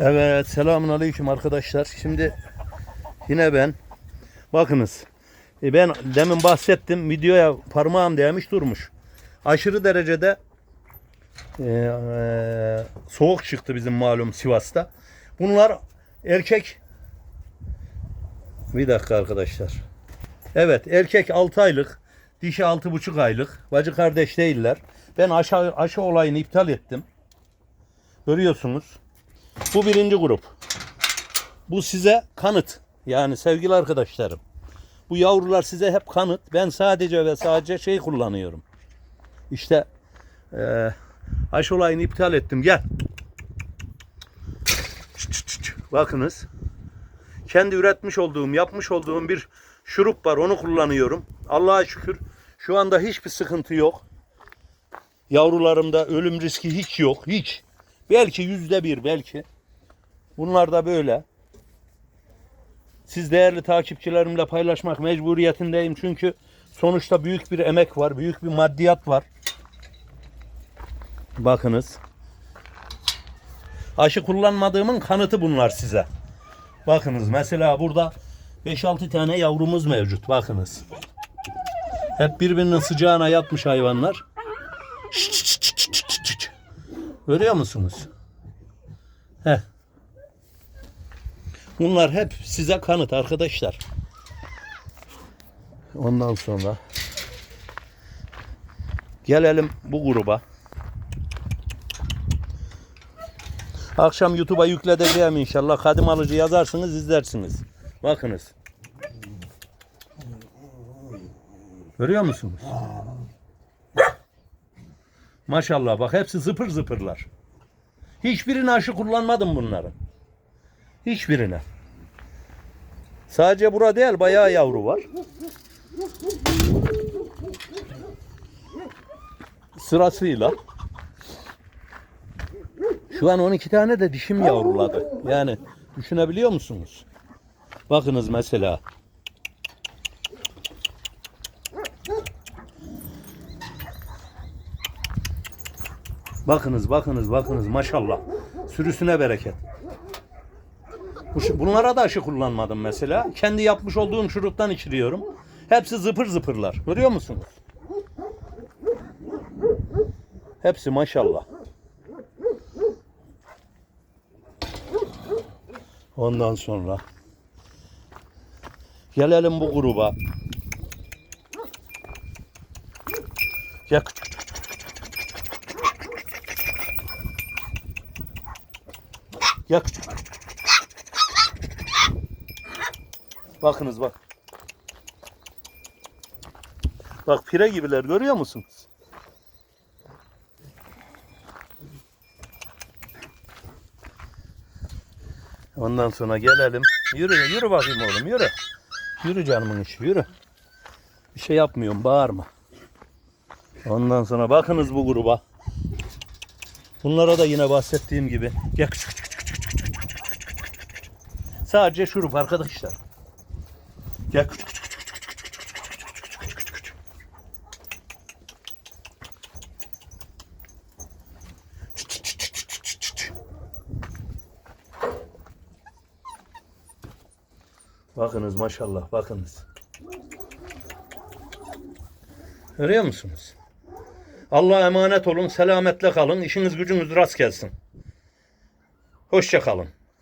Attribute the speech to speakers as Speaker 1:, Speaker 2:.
Speaker 1: Evet selamun aleyküm arkadaşlar. Şimdi yine ben. Bakınız. e, Ben demin bahsettim. Videoya parmağım değmiş durmuş. Aşırı derecede e, e, soğuk çıktı bizim malum Sivas'ta. Bunlar erkek bir dakika arkadaşlar. Evet erkek 6 aylık, dişi 6,5 aylık. Bacı kardeş değiller. Ben aşı, aşı olayını iptal ettim. Görüyorsunuz. Bu birinci grup. Bu size kanıt. Yani sevgili arkadaşlarım. Bu yavrular size hep kanıt. Ben sadece ve sadece şey kullanıyorum. İşte eee aşı olayını iptal ettim. Gel. Bakınız. Kendi üretmiş olduğum, yapmış olduğum bir şurup var. Onu kullanıyorum. Allah'a şükür şu anda hiçbir sıkıntı yok. Yavrularımda ölüm riski hiç yok. Hiç. Belki yüzde bir belki. Bunlar da böyle. Siz değerli takipçilerimle paylaşmak mecburiyetindeyim. Çünkü sonuçta büyük bir emek var. Büyük bir maddiyat var. Bakınız. Aşı kullanmadığımın kanıtı bunlar size. Bakınız mesela burada 5-6 tane yavrumuz mevcut. Bakınız. Hep birbirinin sıcağına yatmış hayvanlar. Görüyor musunuz? Heh. Bunlar hep size kanıt arkadaşlar. Ondan sonra gelelim bu gruba. Akşam YouTube'a yükleteceğim inşallah. Kadim alıcı yazarsınız izlersiniz. Bakınız. Görüyor musunuz? Maşallah bak hepsi zıpır zıpırlar. Hiçbirine aşı kullanmadım bunların. Hiçbirine. Sadece bura değil bayağı yavru var. Sırasıyla. Şu an 12 tane de dişim yavruladı. Yani düşünebiliyor musunuz? Bakınız mesela. Bakınız, bakınız, bakınız maşallah. Sürüsüne bereket. Bunlara da aşı kullanmadım mesela. Kendi yapmış olduğum şuruptan içiriyorum. Hepsi zıpır zıpırlar. Görüyor musunuz? Hepsi maşallah. Ondan sonra gelelim bu gruba. Ya küçük küçük küçük küçük. Ya küçük küçük küçük küçük küçük küçük. Bakınız bak. Bak pire gibiler görüyor musunuz? Ondan sonra gelelim. Yürü, yürü bakayım oğlum, yürü. Yürü canımın içi, yürü. Bir şey yapmıyorum, bağırma. Ondan sonra bakınız bu gruba. Bunlara da yine bahsettiğim gibi. Gel küçük küçük küçük küçük küçük küçük küçük. Sadece şurup arkadaşlar. Gel küçük küçük küçük küçük küçük küçük küçük küçük küçük küçük küçük. Çıt. Bakınız maşallah bakınız. Görüyor musunuz? Allah'a emanet olun, selametle kalın, işiniz gücünüz rast gelsin. Hoşça kalın.